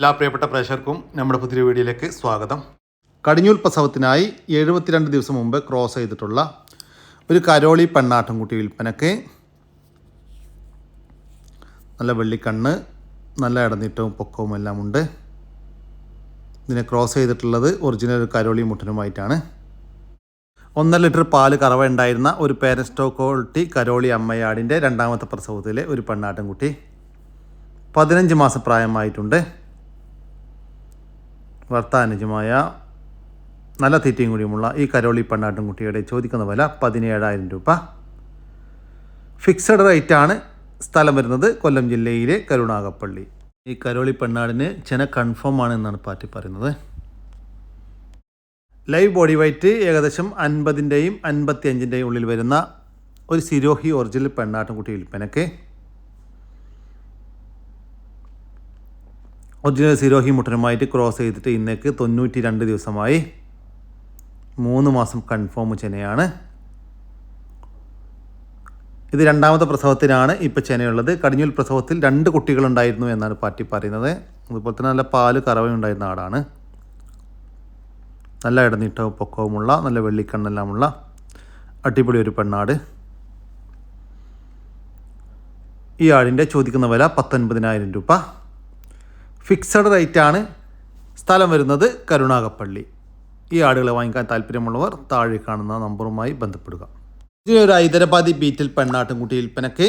എല്ലാ പ്രിയപ്പെട്ട പ്രേക്ഷകർക്കും നമ്മുടെ പുതിയ വീഡിയോയിലേക്ക് സ്വാഗതം. കടിഞ്ഞൂൽ പ്രസവത്തിനായി എഴുപത്തിരണ്ട് ദിവസം മുമ്പ് ക്രോസ് ചെയ്തിട്ടുള്ള ഒരു കരോളി പെണ്ണാട്ടുംകുട്ടി വിൽപ്പനക്ക് നല്ല വെള്ളിക്കണ്ണ് നല്ല ഇടനീട്ടവും പൊക്കവും എല്ലാം ഉണ്ട്. ഇതിനെ ക്രോസ് ചെയ്തിട്ടുള്ളത് ഒറിജിനൽ കരോളി മുട്ടനുമായിട്ടാണ്. ഒന്നര ലിറ്റർ പാൽ കറവ ഉണ്ടായിരുന്ന ഒരു പേരസ്റ്റോ ക്വാളിറ്റി കരോളി അമ്മയാടിന്റെ രണ്ടാമത്തെ പ്രസവത്തിലെ ഒരു പെണ്ണാട്ടുംകുട്ടി പതിനഞ്ച് മാസം പ്രായമായിട്ടുണ്ട്. വർത്താനുജമായ നല്ല തീറ്റയും കൂടിയുമുള്ള ഈ കരോളി പെണ്ണാട്ടുംകുട്ടിയുടെ ചോദിക്കുന്ന വില പതിനേഴായിരം രൂപ. ഫിക്സഡ് റേറ്റ് ആണ് സ്ഥലം വരുന്നത് കൊല്ലം ജില്ലയിലെ കരുണാകപ്പള്ളി ഈ കരോളി പെണ്ണാടിന് ചെന കൺഫേം ആണ് എന്നാണ് പാറ്റി പറയുന്നത്. ലൈവ് ബോഡി വെയ്റ്റ് ഏകദേശം അൻപതിന്റെയും അൻപത്തി അഞ്ചിന്റെയും ഉള്ളിൽ വരുന്ന ഒരു സിരോഹി ഒറിജിനൽ പെണ്ണാട്ടുംകുട്ടി വിൽപ്പനക്ക് ഒറിജിനൽ സിരോഹി മുട്ടനുമായിട്ട് ക്രോസ് ചെയ്തിട്ട് ഇന്നേക്ക് തൊണ്ണൂറ്റി രണ്ട് ദിവസമായി മൂന്ന് മാസം കൺഫേം ചെനയാണ് ഇത് രണ്ടാമത്തെ പ്രസവത്തിനാണ് ഇപ്പോൾ ചെനയുള്ളത് കടിഞ്ഞൂൽ പ്രസവത്തിൽ രണ്ട് കുട്ടികളുണ്ടായിരുന്നു എന്നാണ് പാർട്ടി പറയുന്നത്. അതുപോലെ തന്നെ നല്ല പാൽ കറവയുണ്ടായിരുന്ന ആടാണ് നല്ല ഇടനീട്ടവും പൊക്കവുമുള്ള നല്ല വെള്ളിക്കണ്ണെല്ലാമുള്ള അടിപൊളി ഒരു പെണ്ണാട്. ഈ ആടിന്റെ ചോദിക്കുന്ന വില പത്തൊൻപതിനായിരം രൂപ. ഫിക്സഡ് റേറ്റാണ് സ്ഥലം വരുന്നത് കരുണാകപ്പള്ളി ഈ ആടുകളെ വാങ്ങിക്കാൻ താല്പര്യമുള്ളവർ താഴെ കാണുന്ന നമ്പറുമായി ബന്ധപ്പെടുക. ഒരു ഹൈദരാബാദി ബീറ്റിൽ പെണ്ണാട്ടുംകുട്ടി വിൽപ്പനക്ക്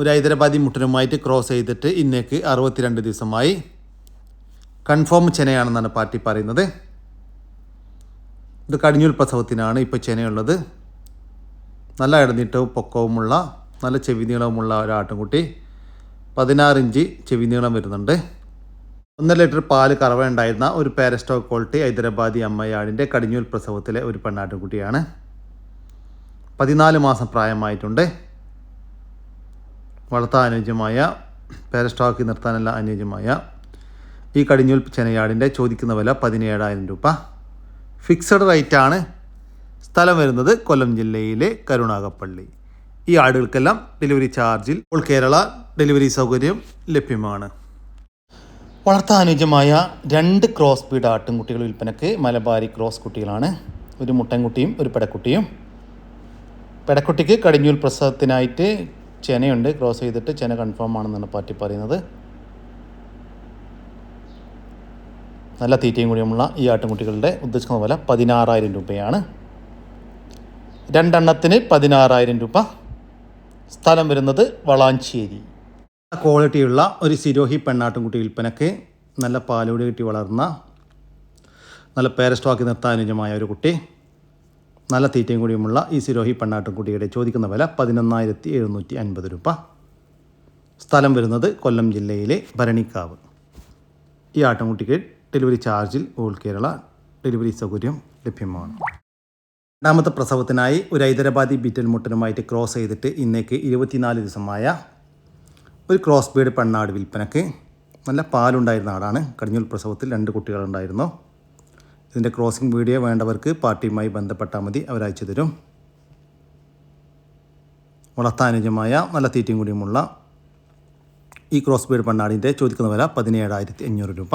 ഒരു ഹൈദരാബാദി മുട്ടനുമായിട്ട് ക്രോസ് ചെയ്തിട്ട് ഇന്നേക്ക് അറുപത്തിരണ്ട് ദിവസമായി കൺഫേം ചെനയാണെന്നാണ് പാർട്ടി പറയുന്നത്. ഇത് കടിഞ്ഞൂൽ പ്രസവത്തിനാണ് ഇപ്പോൾ ചെനയുള്ളത് നല്ല ഇടനീട്ടവും പൊക്കവുമുള്ള നല്ല ചെവി നീളമുള്ള ഒരു ആട്ടിൻകുട്ടി പതിനാറ് ഇഞ്ച് ചെവി നീളം വരുന്നുണ്ട്. ഒന്നര ലിറ്റർ പാൽ കറവ ഉണ്ടായിരുന്ന ഒരു പാരസ്റ്റോ ക്വാളിറ്റി ഹൈദരാബാദി അമ്മയാടിന്റെ കടിഞ്ഞൂൽ പ്രസവത്തിലെ ഒരു പെണ്ണാട്ടുംകുട്ടിയാണ് പതിനാല് മാസം പ്രായമായിട്ടുണ്ട്. വളർത്താൻ അനുയോജ്യമായ പാരസ്റ്റോക്ക് നിർത്താനല്ല അനുയോജ്യമായ ഈ കടിഞ്ഞൂൽ ചെനയാടിന്റെ ചോദിക്കുന്ന വില പതിനേഴായിരം രൂപ. ഫിക്സഡ് റേറ്റാണ്. സ്ഥലം വരുന്നത് കൊല്ലം ജില്ലയിലെ കരുണാകപ്പള്ളി. ഈ ആടുകൾക്കെല്ലാം ഡെലിവറി ചാർജിൽ ഓൾ കേരള ഡെലിവറി സൗകര്യം ലഭ്യമാണ്. വളർത്താൻ അനുയോജ്യമായ രണ്ട് ക്രോസ് ബീഡ് ആട്ടിൻകുട്ടികൾ വിൽപ്പനക്ക് മലബാരി ക്രോസ് കുട്ടികളാണ്. ഒരു മുട്ടൻകുട്ടിയും ഒരു പെടക്കുട്ടിയും. പെടക്കുട്ടിക്ക് കടിഞ്ഞൂൽ പ്രസവത്തിനായിട്ട് ചെനയുണ്ട്. ക്രോസ് ചെയ്തിട്ട് ചെന കൺഫേം ആണെന്നാണ് പാർട്ടി പറയുന്നത്. നല്ല തീറ്റയും കൂടിയുമുള്ള ഈ ആട്ടിൻകുട്ടികളുടെ ഉദ്ദേശിക്കുന്ന വില പതിനാറായിരം രൂപയാണ്. രണ്ടെണ്ണത്തിന് പതിനാറായിരം രൂപ സ്ഥലം വരുന്നത് വളാഞ്ചേരി. ക്വാളിറ്റിയുള്ള ഒരു സിരോഹി പെണ്ണാട്ടുംകുട്ടി വിൽപ്പനക്ക് നല്ല പാലോട് കിട്ടി വളർന്ന നല്ല പേരസ്റ്റോക്കി നിർത്താനുജമായ ഒരു കുട്ടി. നല്ല തീറ്റയും കൂടിയുമുള്ള ഈ സിരോഹി പെണ്ണാട്ടുംകുട്ടിയുടെ ചോദിക്കുന്ന വില പതിനൊന്നായിരത്തി എഴുന്നൂറ്റി അൻപത് രൂപ. സ്ഥലം വരുന്നത് കൊല്ലം ജില്ലയിലെ ഭരണിക്കാവ്. ഈ ആട്ടുംകുട്ടിക്ക് ഡെലിവറി ചാർജിൽ ഓൾ കേരള ഡെലിവറി സൗകര്യം ലഭ്യമാണ്. രണ്ടാമത്തെ പ്രസവത്തിനായി ഒരു ഹൈദരാബാദി ബിറ്റൽ മുട്ടനുമായിട്ട് ക്രോസ് ചെയ്തിട്ട് ഇന്നേക്ക് ഇരുപത്തിനാല് ദിവസമായ ഒരു ക്രോസ് ബീഡ് പെണ്ണാട് വിൽപ്പനക്ക് നല്ല പാലുണ്ടായിരുന്ന ആടാണ്. കടിഞ്ഞൂൽ പ്രസവത്തിൽ രണ്ട് കുട്ടികളുണ്ടായിരുന്നു. ഇതിന്റെ ക്രോസിംഗ് വീഡിയോ വേണ്ടവർക്ക് പാർട്ടിയുമായി ബന്ധപ്പെട്ടാൽ മതി. അവരയച്ചു തരും. വളർത്താനുജമായ നല്ല തീറ്റയും കൂടിയുമുള്ള ഈ ക്രോസ് ബീഡ് പെണ്ണാടിന്റെ ചോദിക്കുന്ന വില പതിനേഴായിരത്തി അഞ്ഞൂറ് രൂപ.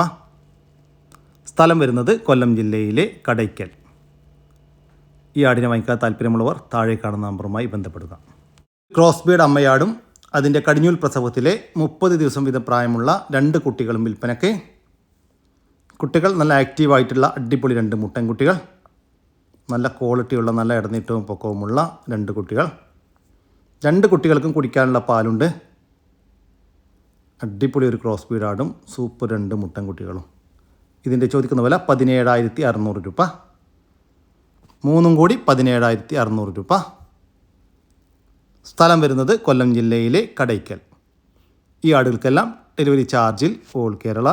സ്ഥലം വരുന്നത് കൊല്ലം ജില്ലയിലെ കടയ്ക്കൽ. ഈ ആടിനെ വാങ്ങിക്കാൻ താല്പര്യമുള്ളവർ താഴെ കാണുന്ന നമ്പറുമായി ബന്ധപ്പെടുക. ക്രോസ് ബീഡ് അമ്മയാടും അതിന്റെ കടിഞ്ഞൂൽ പ്രസവത്തിലെ മുപ്പത് ദിവസം വീതം പ്രായമുള്ള രണ്ട് കുട്ടികളും വിൽപ്പനയ്ക്ക്. കുട്ടികൾ നല്ല ആക്റ്റീവായിട്ടുള്ള അടിപൊളി രണ്ട് മുട്ടൻകുട്ടികൾ. നല്ല ക്വാളിറ്റിയുള്ള നല്ല ഇടനീട്ടവും പൊക്കവുമുള്ള രണ്ട് കുട്ടികൾ. രണ്ട് കുട്ടികൾക്കും കുടിക്കാനുള്ള പാലുണ്ട്. അടിപൊളി ഒരു ക്രോസ് ബീഡാടും സൂപ്പർ രണ്ട് മുട്ടൻകുട്ടികളും. ഇതിന്റെ ചോദിക്കുന്ന വില പതിനേഴായിരത്തി അറുന്നൂറ് രൂപ. മൂന്നും കൂടി പതിനേഴായിരത്തി അറുന്നൂറ് രൂപ. സ്ഥലം വരുന്നത് കൊല്ലം ജില്ലയിലെ കടയ്ക്കൽ. ഈ ആടുകൾക്കെല്ലാം ഡെലിവറി ചാർജിൽ ഓൾ കേരള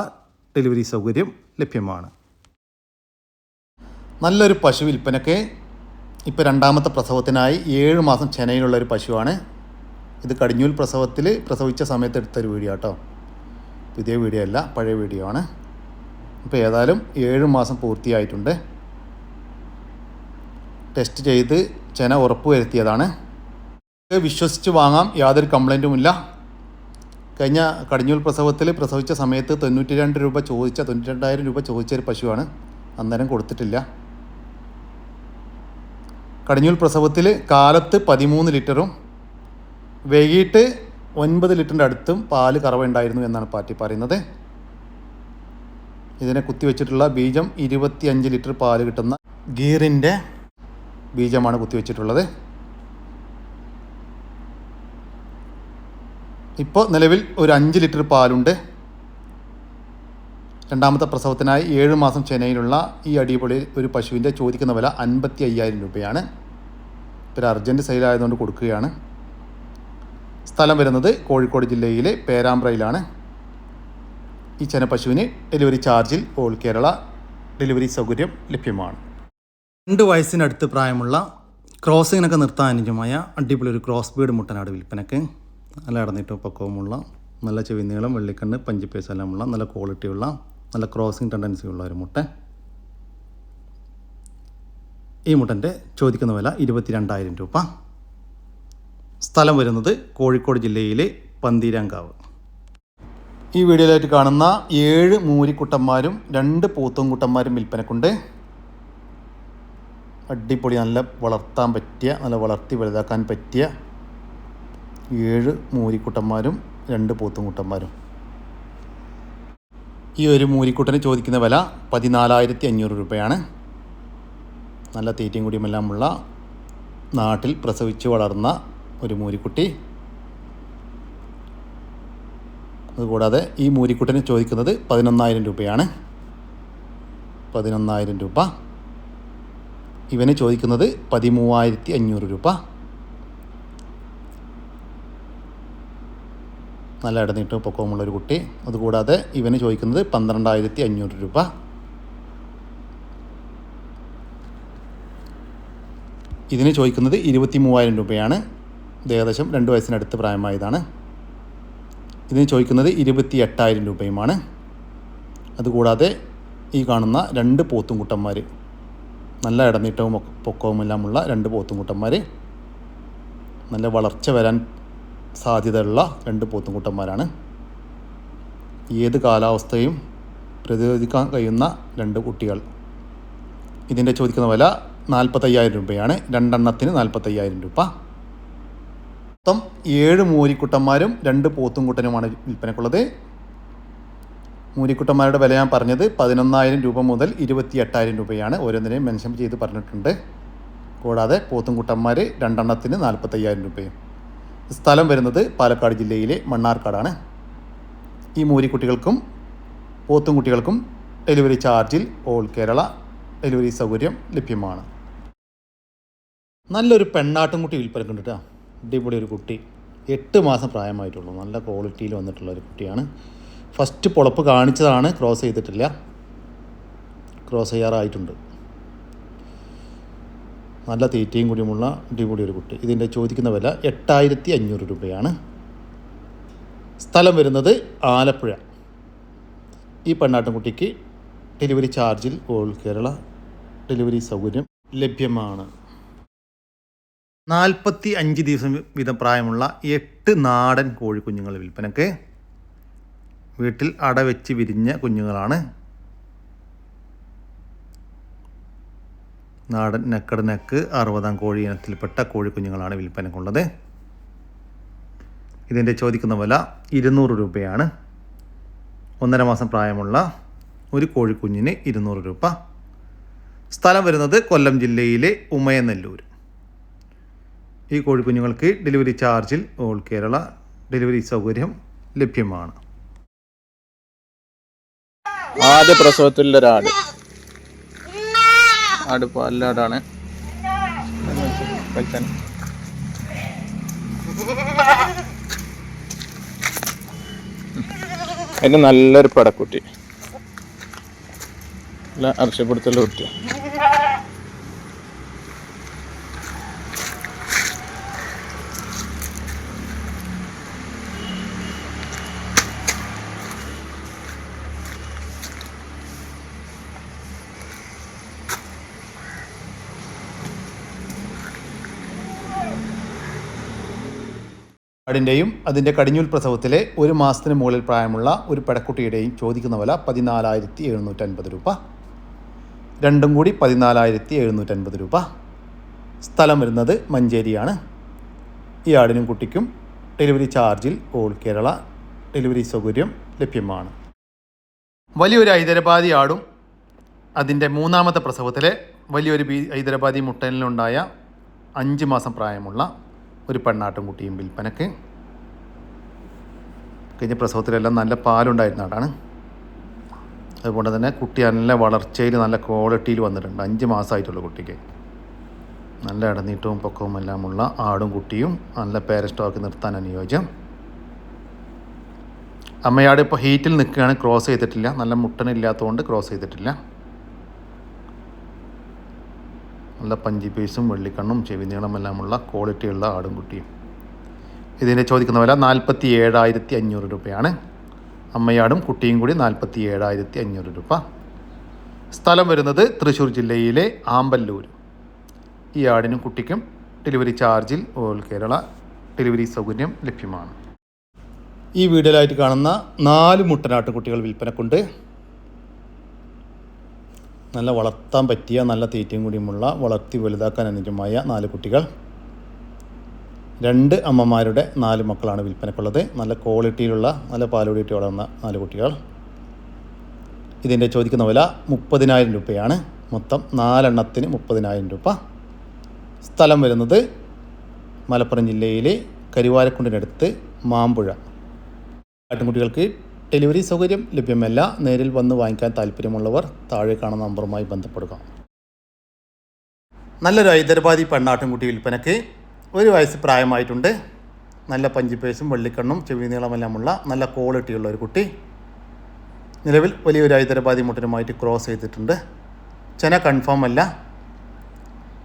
ഡെലിവറി സൗകര്യം ലഭ്യമാണ്. നല്ലൊരു പശു വിൽപ്പനയ്ക്ക് ഇപ്പോൾ രണ്ടാമത്തെ പ്രസവത്തിനായി ഏഴ് മാസം ചെനയിലുള്ള ഒരു പശുവാണ്. ഇത് കടിഞ്ഞൂൽ പ്രസവത്തിൽ പ്രസവിച്ച സമയത്ത് എടുത്തൊരു വീഡിയോ കേട്ടോ പുതിയ വീഡിയോ അല്ല പഴയ വീഡിയോ ആണ്. ഇപ്പോൾ ഏതായാലും ഏഴ് മാസം പൂർത്തിയായിട്ടുണ്ട്. ടെസ്റ്റ് ചെയ്ത് ചെന ഉറപ്പ് വരുത്തിയതാണ് വിശ്വസിച്ച് വാങ്ങാം യാതൊരു കംപ്ലൈന്റുമില്ല കഴിഞ്ഞ കടിഞ്ഞൂൽ പ്രസവത്തിൽ പ്രസവിച്ച സമയത്ത് തൊണ്ണൂറ്റി രണ്ട് രൂപ ചോദിച്ച തൊണ്ണൂറ്റി രണ്ടായിരം രൂപ ചോദിച്ച ഒരു പശുവാണ്. അന്നേരം കൊടുത്തിട്ടില്ല. കടിഞ്ഞൂൽ പ്രസവത്തിൽ കാലത്ത് പതിമൂന്ന് ലിറ്ററും വൈകിട്ട് ഒൻപത് ലിറ്ററിന്റെ അടുത്തും പാൽ കറവുണ്ടായിരുന്നു എന്നാണ് പാർട്ടി പറയുന്നത്. ഇതിനെ കുത്തിവെച്ചിട്ടുള്ള ബീജം ഇരുപത്തിയഞ്ച് ലിറ്റർ പാൽ കിട്ടുന്ന ഗീറിന്റെ ബീജമാണ് കുത്തിവെച്ചിട്ടുള്ളത്. ഇപ്പോൾ നിലവിൽ ഒരു അഞ്ച് ലിറ്റർ പാലുണ്ട്. രണ്ടാമത്തെ പ്രസവത്തിനായി ഏഴ് മാസം ചെന്നൈയിലുള്ള ഈ അടിപൊളി ഒരു പശുവിന്റെ ചോദിക്കുന്ന വില അൻപത്തി അയ്യായിരം രൂപയാണ്. ഒരു അർജന്റ് സെയിലായതുകൊണ്ട് കൊടുക്കുകയാണ്. സ്ഥലം വരുന്നത് കോഴിക്കോട് ജില്ലയിലെ പേരാമ്പ്രയിലാണ്. ഈ ചെന പശുവിന് ഡെലിവറി ചാർജിൽ ഓൾ കേരള ഡെലിവറി സൗകര്യം ലഭ്യമാണ്. രണ്ട് വയസ്സിനടുത്ത് പ്രായമുള്ള ക്രോസിങ്ങിനൊക്കെ നിർത്താൻ അനുജമായ അടിപൊളി ഒരു ക്രോസ് ബീഡ് മുട്ടനാട് വിൽപ്പനക്ക്. നല്ല ഇടന്നിട്ടും പക്കവുമുള്ള നല്ല ചെവി നീളം വെള്ളിക്കണ്ണ് പഞ്ചിപ്പേസ് എല്ലാമുള്ള നല്ല ക്വാളിറ്റിയുള്ള നല്ല ക്രോസിങ് ടെൻഡൻസി ഉള്ള ഒരു മുട്ട. ഈ മുട്ടന്റെ ചോദിക്കുന്ന വില ഇരുപത്തിരണ്ടായിരം രൂപ. സ്ഥലം വരുന്നത് കോഴിക്കോട് ജില്ലയിലെ പന്തീരാങ്കാവ്. ഈ വീഡിയോയിലായിട്ട് കാണുന്ന ഏഴ് മൂരിക്കുട്ടന്മാരും രണ്ട് പൂത്തൻകുട്ടന്മാരും വിൽപ്പനക്കുണ്ട്. അടിപൊളി നല്ല വളർത്താൻ പറ്റിയ നല്ല വളർത്തി വലുതാക്കാൻ പറ്റിയ ഏഴ് മൂരിക്കുട്ടന്മാരും രണ്ട് പൂത്തുംകുട്ടന്മാരും. ഈ ഒരു മൂരിക്കുട്ടന് ചോദിക്കുന്ന വില പതിനാലായിരത്തി അഞ്ഞൂറ് രൂപയാണ്. നല്ല തീറ്റയും കുടിയുമെല്ലാമുള്ള നാട്ടിൽ പ്രസവിച്ച് വളർന്ന ഒരു മൂരിക്കുട്ടി. അതുകൂടാതെ ഈ മൂരിക്കുട്ടന് ചോദിക്കുന്നത് പതിനൊന്നായിരം രൂപയാണ്. പതിനൊന്നായിരം രൂപ. ഇവന് ചോദിക്കുന്നത് പതിമൂവായിരത്തി അഞ്ഞൂറ് രൂപ. നല്ല ഇടനീട്ട് പൊക്കവുമുള്ള ഒരു കുട്ടി. അതുകൂടാതെ ഇവന് ചോദിക്കുന്നത് പന്ത്രണ്ടായിരത്തി അഞ്ഞൂറ് രൂപ. ഇതിന് ചോദിക്കുന്നത് ഇരുപത്തി മൂവായിരം രൂപയാണ് ഏകദേശം രണ്ട് വയസ്സിനടുത്ത് പ്രായമായതാണ്. ഇതിന് ചോദിക്കുന്നത് ഇരുപത്തി എട്ടായിരം രൂപയുമാണ്. അതുകൂടാതെ ഈ കാണുന്ന രണ്ട് പോത്തുംകുട്ടന്മാർ നല്ല ഇടനീട്ടവും പൊക്കവുമെല്ലാമുള്ള രണ്ട് പോത്തുംകുട്ടന്മാർ നല്ല വളർച്ച വരാൻ സാധ്യതയുള്ള രണ്ട് പോത്തുംകുട്ടന്മാരാണ്. ഏത് കാലാവസ്ഥയും പ്രതിരോധിക്കാൻ കഴിയുന്ന രണ്ട് കുട്ടികൾ. ഇതിന്റെ ചോദിക്കുന്ന വില നാൽപ്പത്തയ്യായിരം രൂപയാണ്. രണ്ടെണ്ണത്തിന് നാൽപ്പത്തയ്യായിരം രൂപ. മൊത്തം ഏഴ് മോരിക്കുട്ടന്മാരും രണ്ട് പോത്തുംകുട്ടനുമാണ് വിൽപ്പനക്കുള്ളത്. മൂരിക്കുട്ടന്മാരുടെ വില ഞാൻ പറഞ്ഞത് പതിനൊന്നായിരം രൂപ മുതൽ ഇരുപത്തി എട്ടായിരം രൂപയാണ്. ഓരോന്നിനെയും മെൻഷൻ ചെയ്ത് പറഞ്ഞിട്ടുണ്ട്. കൂടാതെ പോത്തുംകുട്ടന്മാർ രണ്ടെണ്ണത്തിന് നാൽപ്പത്തയ്യായിരം രൂപയും. സ്ഥലം വരുന്നത് പാലക്കാട് ജില്ലയിലെ മണ്ണാർക്കാടാണ്. ഈ മൂരിക്കുട്ടികൾക്കും പോത്തുംകുട്ടികൾക്കും ഡെലിവറി ചാർജിൽ ഓൾ കേരള ഡെലിവറി സൗകര്യം ലഭ്യമാണ്. നല്ലൊരു പെണ്ണാട്ടുംകുട്ടി വിൽപ്പനക്കുണ്ട് കേട്ടോ അടിപൊളി ഒരു കുട്ടി. എട്ട് മാസം പ്രായമായിട്ടുള്ളൂ. നല്ല ക്വാളിറ്റിയിൽ വന്നിട്ടുള്ള ഒരു കുട്ടിയാണ്. ഫസ്റ്റ് പൊളപ്പ് കാണിച്ചതാണ് ക്രോസ് ചെയ്തിട്ടില്ല. ക്രോസ് ചെയ്യാറായിട്ടുണ്ട്. നല്ല തീറ്റയും കൂടിയുമുള്ള അടിപൊളി ഒരു കുട്ടി. ഇതിന്റെ ചോദിക്കുന്ന വില എട്ടായിരത്തി അഞ്ഞൂറ് രൂപയാണ്. സ്ഥലം വരുന്നത് ആലപ്പുഴ. ഈ പെണ്ണാട്ടുംകുട്ടിക്ക് ഡെലിവറി ചാർജിൽ ഓൾ കേരള ഡെലിവറി സൗകര്യം ലഭ്യമാണ്. നാൽപ്പത്തി അഞ്ച് ദിവസം വീതം പ്രായമുള്ള എട്ട് നാടൻ കോഴിക്കുഞ്ഞുങ്ങൾ വിൽപ്പനക്ക് വീട്ടിൽ അടവെച്ച് വിരിഞ്ഞ കുഞ്ഞുങ്ങളാണ്. നാടൻ നെക്കട് നെക്ക് അറുപതാം കോഴി ഇനത്തിൽപ്പെട്ട കോഴിക്കുഞ്ഞുങ്ങളാണ് വിൽപ്പനക്കുള്ളത് ഇതിന്റെ ചോദിക്കുന്ന വില ഇരുന്നൂറ് രൂപയാണ്. ഒന്നര മാസം പ്രായമുള്ള ഒരു കോഴിക്കുഞ്ഞിന് ഇരുന്നൂറ് രൂപ. സ്ഥലം വരുന്നത് കൊല്ലം ജില്ലയിലെ ഉമയനെല്ലൂർ. ഈ കോഴിക്കുഞ്ഞുങ്ങൾക്ക് ഡെലിവറി ചാർജിൽ ഓൾ കേരള ഡെലിവറി സൗകര്യം ലഭ്യമാണ്. ആദ്യ പ്രസവത്തിലുള്ള ഒരാട് ആട് പാലാടാണ് അതിന് നല്ലൊരു പടക്കുട്ടി. നല്ല അർഷപ്പെടുത്തുള്ള കുട്ടി ആടിന്റെയും അതിന്റെ കടിഞ്ഞൂൽ പ്രസവത്തിലെ ഒരു മാസത്തിന് മുകളിൽ പ്രായമുള്ള ഒരു പെടക്കുട്ടിയുടെയും ചോദിക്കുന്ന വില പതിനാലായിരത്തി എഴുന്നൂറ്റൻപത് രൂപ. രണ്ടും കൂടി പതിനാലായിരത്തി എഴുന്നൂറ്റൻപത് രൂപ. സ്ഥലം വരുന്നത് മഞ്ചേരിയാണ്. ഈ ആടിനും കുട്ടിക്കും ഡെലിവറി ചാർജിൽ ഓൾ കേരള ഡെലിവറി സൗകര്യം ലഭ്യമാണ്. വലിയൊരു ഹൈദരാബാദി ആടും അതിന്റെ മൂന്നാമത്തെ പ്രസവത്തിലെ വലിയൊരു ഹൈദരാബാദി മുട്ടലിനുണ്ടായ അഞ്ച് മാസം പ്രായമുള്ള ഒരു പെണ്ണാട്ടും കുട്ടിയും വിൽപ്പനക്ക് കഴിഞ്ഞ പ്രസവത്തിലെല്ലാം നല്ല പാലുണ്ടായിരുന്ന ആടാണ് അതുകൊണ്ട് തന്നെ കുട്ടി നല്ല വളർച്ചയിൽ നല്ല ക്വാളിറ്റിയിൽ വന്നിട്ടുണ്ട്. അഞ്ച് മാസമായിട്ടുള്ള കുട്ടിക്ക്. നല്ല ഇടനീട്ടവും പൊക്കവും എല്ലാമുള്ള ആടും കുട്ടിയും നല്ല പേരസ്റ്റോക്ക് നിർത്താൻ അനുയോജ്യം. അമ്മയാട് ഇപ്പോൾ ഹീറ്റിൽ നിൽക്കുകയാണ്. ക്രോസ് ചെയ്തിട്ടില്ല. നല്ല മുട്ടനില്ലാത്തതുകൊണ്ട് ക്രോസ് ചെയ്തിട്ടില്ല. നല്ല പഞ്ചി പീസും വെള്ളിക്കണ്ണും ചെവി നീളമെല്ലാമുള്ള ക്വാളിറ്റിയുള്ള ആടും കുട്ടിയും. ഇതിന്റെ ചോദിക്കുന്ന വില നാൽപ്പത്തി ഏഴായിരത്തി അഞ്ഞൂറ് രൂപയാണ്. അമ്മയാടും കുട്ടിയും കൂടി നാൽപ്പത്തി ഏഴായിരത്തി അഞ്ഞൂറ് രൂപ. സ്ഥലം വരുന്നത് തൃശ്ശൂർ ജില്ലയിലെ ആമ്പല്ലൂർ ഈ ആടിനും കുട്ടിക്കും ഡെലിവറി ചാർജിൽ ഓൾ കേരള ഡെലിവറി സൗകര്യം ലഭ്യമാണ്. ഈ വീഡിയോയിലായിട്ട് കാണുന്ന നാല് മുട്ടനാട്ട് കുട്ടികൾ വിൽപ്പനക്കുണ്ട്. നല്ല വളർത്താൻ പറ്റിയ നല്ല തീറ്റയും കൂടിയുമുള്ള വളർത്തി വലുതാക്കാൻ അനുജമായ നാല് കുട്ടികൾ. രണ്ട് അമ്മമാരുടെ നാല് മക്കളാണ് വിൽപ്പനക്കുള്ളത്. നല്ല ക്വാളിറ്റിയിലുള്ള നല്ല പാലോടിയിട്ട് വളർന്ന നാല് കുട്ടികൾ. ഇതിന്റെ ചോദിക്കുന്ന വില മുപ്പതിനായിരം രൂപയാണ്. മൊത്തം നാലെണ്ണത്തിന് മുപ്പതിനായിരം രൂപ. സ്ഥലം വരുന്നത് മലപ്പുറം ജില്ലയിലെ കരുവാരക്കുണ്ടിനടുത്ത് മാമ്പുഴ. ആട്ടിൻകുട്ടികൾക്ക് ഡെലിവറി സൗകര്യം ലഭ്യമല്ല. നേരിൽ വന്ന് വാങ്ങിക്കാൻ താല്പര്യമുള്ളവർ താഴെ കാണുന്ന നമ്പറുമായി ബന്ധപ്പെടുക. നല്ലൊരു ഹൈദരാബാദി പെണ്ണാട്ടിൻകുട്ടി വിൽപ്പനയ്ക്ക് ഒരു വയസ്സ് പ്രായമായിട്ടുണ്ട്. നല്ല പഞ്ചിപ്പേസും വെള്ളിക്കണ്ണും ചെവി നീളമെല്ലാമുള്ള നല്ല ക്വാളിറ്റിയുള്ള ഒരു കുട്ടി. നിലവിൽ വലിയൊരു ഹൈദരാബാദി മുട്ടനുമായിട്ട് ക്രോസ് ചെയ്തിട്ടുണ്ട്. ചെന കൺഫേം അല്ല.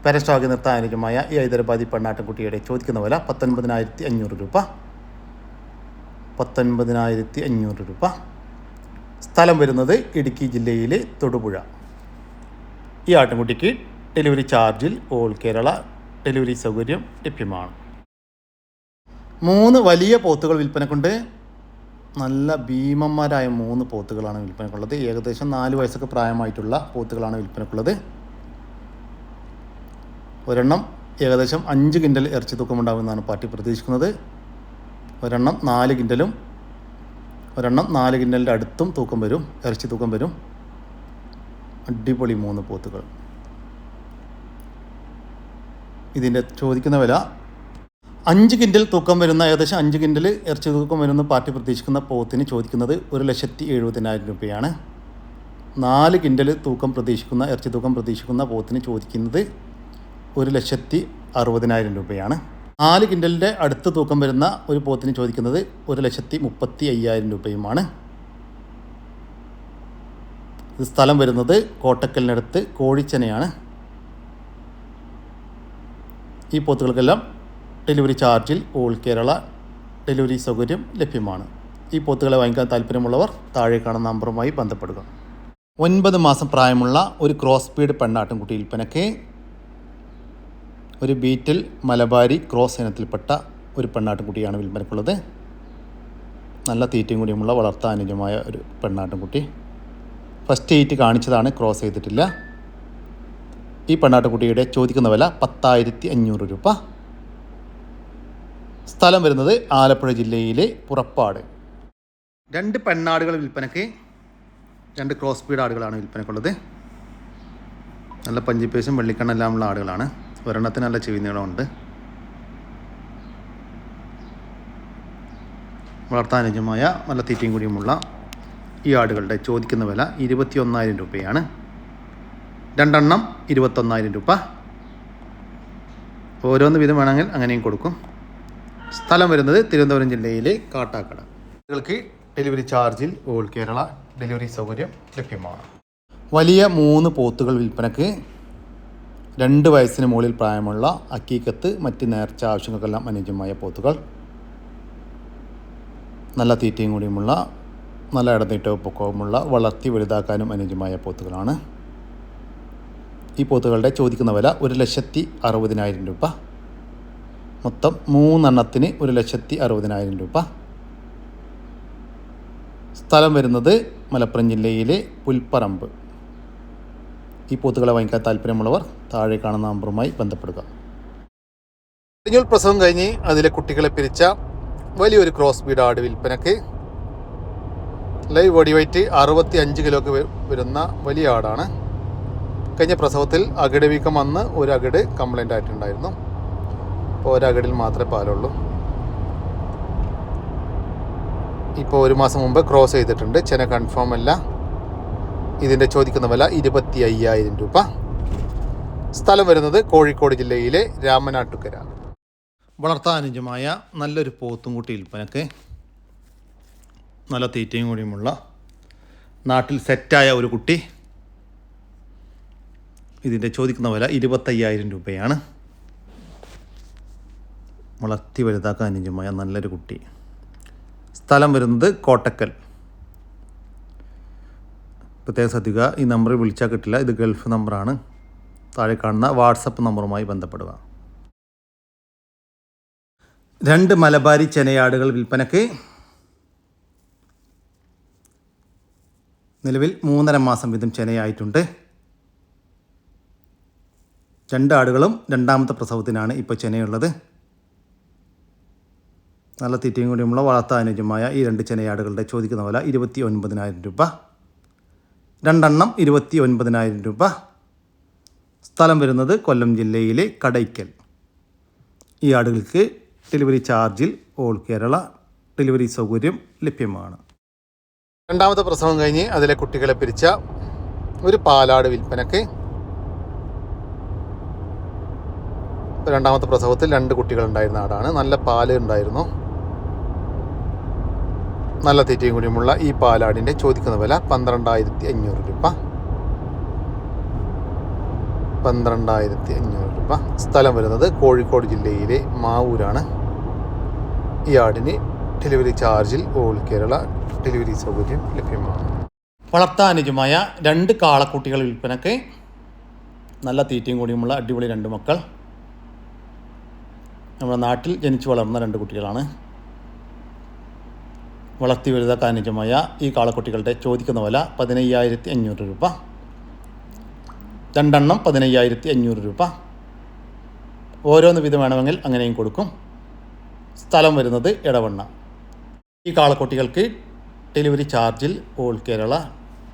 പെരസ്റ്റോക്കി നിർത്താൻ അനുജമായ ഈ ഹൈദരാബാദി പെണ്ണാട്ടിൻകുട്ടിയുടെ ചോദിക്കുന്ന വില പത്തൊൻപതിനായിരത്തി അഞ്ഞൂറ് രൂപ. പത്തൊൻപതിനായിരത്തി അഞ്ഞൂറ് രൂപ. സ്ഥലം വരുന്നത് ഇടുക്കി ജില്ലയിലെ തൊടുപുഴ. ഈ ആട്ടിൻകുട്ടിക്ക് ഡെലിവറി ചാർജിൽ ഓൾ കേരള ഡെലിവറി സൗകര്യം ലഭ്യമാണ്. മൂന്ന് വലിയ പോത്തുകൾ വിൽപ്പനക്കുണ്ട്. നല്ല ഭീമന്മാരായ മൂന്ന് പോത്തുകളാണ് വിൽപ്പനക്കുള്ളത്. ഏകദേശം നാല് വയസ്സൊക്കെ പ്രായമായിട്ടുള്ള പോത്തുകളാണ് വിൽപ്പനക്കുള്ളത്. ഒരെണ്ണം ഏകദേശം അഞ്ച് കിൻഡൽ ഇറച്ചി തൂക്കമുണ്ടാകുമെന്നാണ് പാർട്ടി പ്രതീക്ഷിക്കുന്നത്. ഒരെണ്ണം നാല് കിൻഡലും ഒരെണ്ണം നാല് കിൻഡലിന്റെ അടുത്തും തൂക്കം വരും ഇറച്ചി തൂക്കം വരും. അടിപൊളി മൂന്ന് പോത്തുകൾ. ഇതിന്റെ ചോദിക്കുന്ന വില. അഞ്ച് കിൻഡൽ തൂക്കം വരുന്ന ഏകദേശം അഞ്ച് കിൻഡൽ ഇറച്ചി തൂക്കം വരുന്ന പാർട്ടി പ്രതീക്ഷിക്കുന്ന പോത്തിന് ചോദിക്കുന്നത് ഒരു ലക്ഷത്തി എഴുപതിനായിരം രൂപയാണ്. നാല് കിൻഡൽ തൂക്കം പ്രതീക്ഷിക്കുന്ന ഇറച്ചി തൂക്കം പ്രതീക്ഷിക്കുന്ന പോത്തിന് ചോദിക്കുന്നത് ഒരു ലക്ഷത്തി അറുപതിനായിരം രൂപയാണ്. നാല് കിൻഡലിന്റെ അടുത്ത് തൂക്കം വരുന്ന ഒരു പോത്തിന് ചോദിക്കുന്നത് ഒരു ലക്ഷത്തി മുപ്പത്തി അയ്യായിരം രൂപയുമാണ്. സ്ഥലം വരുന്നത് കോട്ടക്കലിനടുത്ത് കോഴിച്ചനയാണ്. ഈ പോത്തുകൾക്കെല്ലാം ഡെലിവറി ചാർജിൽ ഓൾ കേരള ഡെലിവറി സൗകര്യം ലഭ്യമാണ്. ഈ പോത്തുകളെ വാങ്ങിക്കാൻ താല്പര്യമുള്ളവർ താഴെ കാണുന്ന നമ്പറുമായി ബന്ധപ്പെടുക. ഒൻപത് മാസം പ്രായമുള്ള ഒരു ക്രോസ് സ്പീഡ് പെണ്ണാട്ടിൻകുട്ടി വിൽപ്പനയ്ക്ക് ഒരു ബീറ്റിൽ മലബാരി ക്രോസ് ഇനത്തിൽപ്പെട്ട ഒരു പെണ്ണാട്ടിൻകുട്ടിയാണ് വിൽപ്പനയ്ക്കുള്ളത്. നല്ല തീറ്റയും കൂടിയുമുള്ള വളർത്താൻ അനുയോജ്യമായ ഒരു പെണ്ണാട്ടിൻകുട്ടി. ഫസ്റ്റ് ഈറ്റ് കാണിച്ചതാണ് ക്രോസ് ചെയ്തിട്ടില്ല. ഈ പെണ്ണാട്ടുകുട്ടിയുടെ ചോദിക്കുന്ന വില പത്തായിരത്തി അഞ്ഞൂറ് രൂപ. സ്ഥലം വരുന്നത് ആലപ്പുഴ ജില്ലയിലെ പുറപ്പാട്. രണ്ട് പെണ്ണാടുകൾ വിൽപ്പനയ്ക്ക് രണ്ട് ക്രോസ് ബീഡ് ആടുകളാണ് വിൽപ്പനയ്ക്കുള്ളത് നല്ല പഞ്ചിപ്പേസും വെള്ളിക്കണ്ണെല്ലാമുള്ള ആടുകളാണ്. ഒരെണ്ണത്തിന് നല്ല ചെവി നീളമുണ്ട്. വളർത്താൻ അനുയോജ്യമായ നല്ല തീറ്റയും കൂടിയുമുള്ള ഈ ആടുകളുടെ ചോദിക്കുന്ന വില ഇരുപത്തി ഒന്നായിരം രൂപയാണ്. രണ്ടെണ്ണം ഇരുപത്തൊന്നായിരം രൂപ. ഓരോന്ന് വീതം വേണമെങ്കിൽ അങ്ങനെയും കൊടുക്കും. സ്ഥലം വരുന്നത് തിരുവനന്തപുരം ജില്ലയിലെ കാട്ടാക്കട. നിങ്ങൾക്ക് ഡെലിവറി ചാർജിൽ ഓൾ കേരള ഡെലിവറി സൗകര്യം ലഭ്യമാണ്. വലിയ മൂന്ന് പോത്തുകൾ വിൽപ്പനക്ക് രണ്ട് വയസ്സിന് മുകളിൽ പ്രായമുള്ള അക്കീക്കത്ത് മറ്റ് നേർച്ച ആവശ്യങ്ങൾക്കെല്ലാം അനുയോജ്യമായ പോത്തുകൾ നല്ല തീറ്റയും കൂടിയുമുള്ള നല്ല ഇടനീട്ടവും പൊക്കവുമുള്ള വളർത്തി വലുതാക്കാനും അനുയോജ്യമായ പോത്തുകളാണ്. ഈ പോത്തുകളുടെ ചോദിക്കുന്ന വില ഒരു ലക്ഷത്തി അറുപതിനായിരം രൂപ. മൊത്തം മൂന്നെണ്ണത്തിന് ഒരു ലക്ഷത്തി അറുപതിനായിരം രൂപ. സ്ഥലം വരുന്നത് മലപ്പുറം ജില്ലയിലെ പുൽപ്പറമ്പ്. ഈ പോത്തുകളെ വാങ്ങിക്കാൻ താല്പര്യമുള്ളവർ താഴെ കാണുന്ന നമ്പറുമായി ബന്ധപ്പെടുക. കഴിഞ്ഞൂൽ പ്രസവം കഴിഞ്ഞ് അതിലെ കുട്ടികളെ പിരിച്ച വലിയൊരു ക്രോസ് ബീഡ് ആട് വിൽപ്പനക്ക് ലൈവ് ബോഡി വെയിറ്റ് അറുപത്തി അഞ്ച് കിലോക്ക് വരുന്ന വലിയ ആടാണ്. കഴിഞ്ഞ പ്രസവത്തിൽ അകിട് വീക്കം വന്ന് ഒരു അകിട് കംപ്ലൈന്റ് ആയിട്ടുണ്ടായിരുന്നു. അപ്പോൾ ഒരകിടിൽ മാത്രമേ പാലുള്ളൂ. ഇപ്പോൾ ഒരു മാസം മുമ്പ് ക്രോസ് ചെയ്തിട്ടുണ്ട്. ചെന കൺഫേം അല്ല. ഇതിന്റെ ചോദിക്കുന്ന വില ഇരുപത്തി അയ്യായിരം രൂപ. സ്ഥലം വരുന്നത് കോഴിക്കോട് ജില്ലയിലെ രാമനാട്ടുകര. വളർത്താനുജമായ നല്ലൊരു പോത്തുംകുട്ടി വിൽപ്പനക്ക് നല്ല തീറ്റയും കൂടിയുമുള്ള നാട്ടിൽ സെറ്റായ ഒരു കുട്ടി ഇതിന്റെ ചോദിക്കുന്ന വില ഇരുപത്തയ്യായിരം രൂപയാണ്. വളർത്തി വലുതാക്കാൻ അനുജമായ നല്ലൊരു കുട്ടി. സ്ഥലം വരുന്നത് കോട്ടക്കൽ. പ്രത്യേകം ശ്രദ്ധിക്കുക ഈ നമ്പർ വിളിച്ചാൽ കിട്ടില്ല ഇത് ഗൾഫ് നമ്പറാണ് താഴെ കാണുന്ന വാട്സപ്പ് നമ്പറുമായി ബന്ധപ്പെടുക. രണ്ട് മലബാരി ചെനയാടുകൾ വിൽപ്പനയ്ക്ക് നിലവിൽ മൂന്നര മാസം വീതം ചെനയായിട്ടുണ്ട്. രണ്ട് ആടുകളും രണ്ടാമത്തെ പ്രസവത്തിനാണ് ഇപ്പോൾ ചെനയുള്ളത്. നല്ല തീറ്റയും കൂടിയുമുള്ള വളർത്താനുജമായ ഈ രണ്ട് ചെനയാടുകളുടെ ചോദിക്കുന്ന വില ഇരുപത്തി ഒൻപതിനായിരം രൂപ. രണ്ടെണ്ണം ഇരുപത്തി ഒൻപതിനായിരം രൂപ. സ്ഥലം വരുന്നത് കൊല്ലം ജില്ലയിലെ കടയ്ക്കൽ. ഈ ആടുകൾക്ക് ഡെലിവറി ചാർജിൽ ഓൾ കേരള ഡെലിവറി സൗകര്യം ലഭ്യമാണ്. രണ്ടാമത്തെ പ്രസവം കഴിഞ്ഞ് അതിലെ കുട്ടികളെ പിരിച്ച ഒരു പാലാട് വിൽപ്പനക്ക് രണ്ടാമത്തെ പ്രസവത്തിൽ രണ്ട് കുട്ടികൾ ഉണ്ടായിരുന്ന ആടാണ്. നല്ല പാൽ ഉണ്ടായിരുന്നു. നല്ല തീറ്റയും കൂടിയുമുള്ള ഈ പാലാടിന്റെ ചോദിക്കുന്ന വില പന്ത്രണ്ടായിരത്തി അഞ്ഞൂറ് രൂപ. പന്ത്രണ്ടായിരത്തി അഞ്ഞൂറ് രൂപ. സ്ഥലം വരുന്നത് കോഴിക്കോട് ജില്ലയിലെ മാവൂരാണ്. ഈ ആടിന് ഡെലിവറി ചാർജിൽ ഓൾ കേരള ഡെലിവറി സൗകര്യം ലഭ്യമാണ്. വളർത്താനുജമായ രണ്ട് കാളക്കുട്ടികൾ വിൽപ്പനക്ക് നല്ല തീറ്റയും കൂടിയുമുള്ള അടിപൊളി രണ്ട് മക്കൾ. നമ്മുടെ നാട്ടിൽ ജനിച്ചു വളർന്ന രണ്ട് കുട്ടികളാണ്. വളർത്തി വലുതാക്കാൻ അനുജമായ ഈ കാളക്കുട്ടികളുടെ ചോദിക്കുന്ന വില പതിനയ്യായിരത്തി അഞ്ഞൂറ് രൂപ. രണ്ടെണ്ണം പതിനയ്യായിരത്തി അഞ്ഞൂറ് രൂപ. ഓരോന്ന് വിധം വേണമെങ്കിൽ അങ്ങനെയും കൊടുക്കും. സ്ഥലം വരുന്നത് ഇടവണ്ണ ഈ കാളക്കുട്ടികൾക്ക് ഡെലിവറി ചാർജിൽ ഓൾ കേരള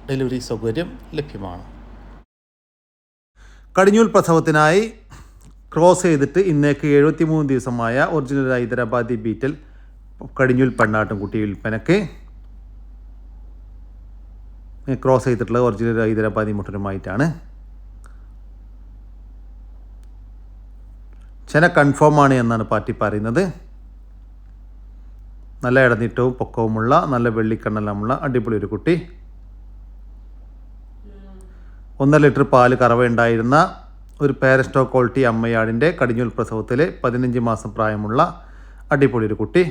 ഡെലിവറി സൗകര്യം ലഭ്യമാണ്. കടിഞ്ഞൂൽ പ്രസവത്തിനായി ക്രോസ് ചെയ്തിട്ട് ഇന്നേക്ക് എഴുപത്തി മൂന്ന് ദിവസമായ ഒറിജിനൽ ഹൈദരാബാദി ബീറ്റൽ കടിഞ്ഞുൽ പെണ്ണാട്ടും കുട്ടി വിൽപ്പനക്ക് ക്രോസ് ചെയ്തിട്ടുള്ള ഒറിജിനൽ ഹൈദരാബാദി മുട്ടനുമായിട്ടാണ്. ചെന കൺഫേം ആണ് എന്നാണ് പാർട്ടി പറയുന്നത്. നല്ല ഇടനീട്ടവും പൊക്കവുമുള്ള നല്ല വെള്ളിക്കണ്ണെല്ലാമുള്ള അടിപൊളി ഒരു കുട്ടി. ഒന്നര ലിറ്റർ പാൽ കറവയുണ്ടായിരുന്ന ഒരു പാരസ്റ്റോ ക്വാളിറ്റി അമ്മയാടിന്റെ കടിഞ്ഞൂൽ പ്രസവത്തിൽ പതിനഞ്ച് മാസം പ്രായമുള്ള അടിപൊളി ഒരു കുട്ടി.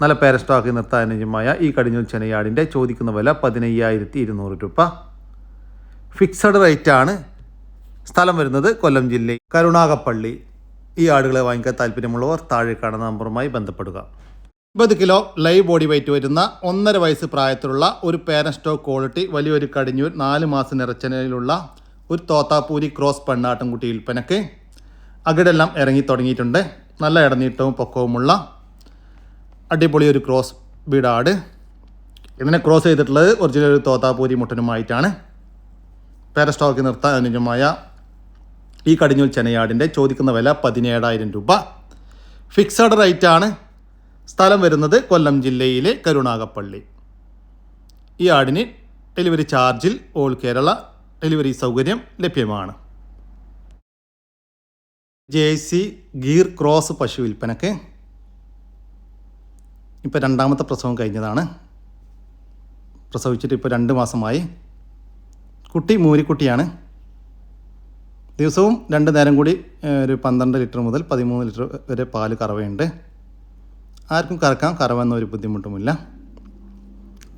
നല്ല പാരസ്റ്റോ ആക്കി നിർത്താൻ അനുയോജ്യമായ ഈ കടിഞ്ഞൂൽ ചെനയാടിന്റെ ചോദിക്കുന്ന വില പതിനയ്യായിരത്തി ഇരുന്നൂറ് രൂപ. ഫിക്സഡ് റേറ്റ് ആണ് സ്ഥലം വരുന്നത് കൊല്ലം ജില്ലയിൽ കരുണാകപ്പള്ളി ഈ ആടുകളെ വാങ്ങിക്കാൻ താല്പര്യമുള്ളവർ താഴെ കാണുന്ന നമ്പറുമായി ബന്ധപ്പെടുക. ഇരുപത് കിലോ ലൈവ് ബോഡി വെയിറ്റ് വരുന്ന ഒന്നര വയസ്സ് പ്രായത്തിലുള്ള ഒരു പാരസ്റ്റോ ക്വാളിറ്റി വലിയൊരു കടിഞ്ഞൂർ നാല് മാസം നിറച്ചനയിലുള്ള ഒരു തോത്താപ്പൂരി ക്രോസ് പെണ്ണാട്ടും കുട്ടി വിൽപ്പനക്ക് അകിടെല്ലാം ഇറങ്ങി തുടങ്ങിയിട്ടുണ്ട്. നല്ല ഇടനീട്ടവും പൊക്കവുമുള്ള അടിപൊളി ഒരു ക്രോസ് ആട് ഇതിനെ ക്രോസ് ചെയ്തിട്ടുള്ളത് ഒറിജിനൽ ഒരു തോത്താപ്പൂരി മുട്ടനുമായിട്ടാണ്. പേരസ്റ്റോക്ക് നിർത്താൻ അനുജമായ ഈ കടിഞ്ഞൂൽ ചെനയാടിന്റെ ചോദിക്കുന്ന വില പതിനേഴായിരം രൂപ. ഫിക്സഡ് റേറ്റ് ആണ്. സ്ഥലം വരുന്നത് കൊല്ലം ജില്ലയിലെ കരുണാകപ്പള്ളി. ഈ ആടിന് ഡെലിവറി ചാർജിൽ ഓൾ കേരള ഡെലിവറി സൗകര്യം ലഭ്യമാണ്. ജെ സി ഗീർ ക്രോസ് പശു വിൽപ്പനക്ക് ഇപ്പോൾ രണ്ടാമത്തെ പ്രസവം കഴിഞ്ഞതാണ്. പ്രസവിച്ചിട്ട് ഇപ്പോൾ രണ്ട് മാസമായി. കുട്ടി മൂരിക്കുട്ടിയാണ്. ദിവസവും രണ്ട് നേരം കൂടി ഒരു പന്ത്രണ്ട് ലിറ്റർ മുതൽ പതിമൂന്ന് ലിറ്റർ വരെ പാൽ കറവയുണ്ട്. ആർക്കും കറക്കാം കറവെന്നൊരു ബുദ്ധിമുട്ടുമില്ല.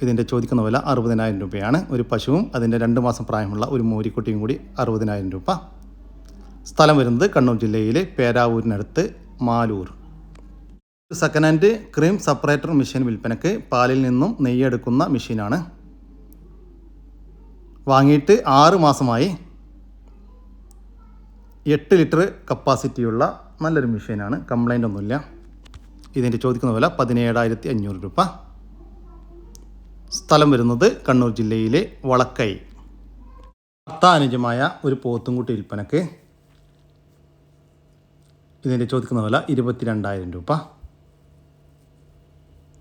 ഇതിന്റെ ചോദിക്കുന്ന വില അറുപതിനായിരം രൂപയാണ്. ഒരു പശുവും അതിന്റെ രണ്ട് മാസം പ്രായമുള്ള ഒരു മോരിക്കുട്ടിയും കൂടി അറുപതിനായിരം രൂപ. സ്ഥലം വരുന്നത് കണ്ണൂർ ജില്ലയിലെ പേരാവൂരിനടുത്ത് Maloor. Second hand cream separator machine വിൽപ്പനയ്ക്ക് പാലിൽ നിന്നും നെയ്യെടുക്കുന്ന മെഷീനാണ് വാങ്ങിയിട്ട് ആറ് മാസമായി എട്ട് ലിറ്റർ കപ്പാസിറ്റിയുള്ള നല്ലൊരു മെഷീനാണ് കംപ്ലൈന്റ് ഒന്നുമില്ല. ഇതിന്റെ ചോദിക്കുന്ന വില പതിനേഴായിരത്തി അഞ്ഞൂറ് രൂപ. സ്ഥലം വരുന്നത് കണ്ണൂർ ജില്ലയിലെ വളക്കൈ. ഭർത്താനുജമായ ഒരു പോത്തുംകുട്ടി വിൽപ്പനക്ക് ഇതിന്റെ ചോദിക്കുന്ന വില ഇരുപത്തിരണ്ടായിരം രൂപ.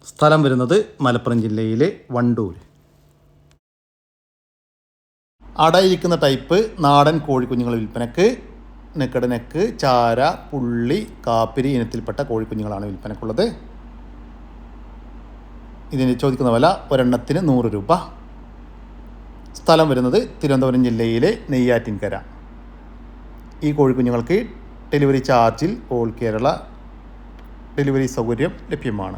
സ്ഥലം വരുന്നത് മലപ്പുറം ജില്ലയിലെ വണ്ടൂർ. അടയിരിക്കുന്ന ടൈപ്പ് നാടൻ കോഴിക്കുഞ്ഞുങ്ങൾ വിൽപ്പനക്ക് നെക്കട നെക്ക് ചാര പുള്ളി കാപ്പിരി ഇനത്തിൽപ്പെട്ട കോഴിക്കുഞ്ഞുങ്ങളാണ് വിൽപ്പനക്കുള്ളത്. ഇതിന് ചോദിക്കുന്ന വില ഒരെണ്ണത്തിന് നൂറ് രൂപ. സ്ഥലം വരുന്നത് തിരുവനന്തപുരം ജില്ലയിലെ നെയ്യാറ്റിൻകര. ഈ കോഴിക്കുഞ്ഞുങ്ങൾക്ക് ഡെലിവറി ചാർജിൽ ഓൾ കേരള ഡെലിവറി സൗകര്യം ലഭ്യമാണ്.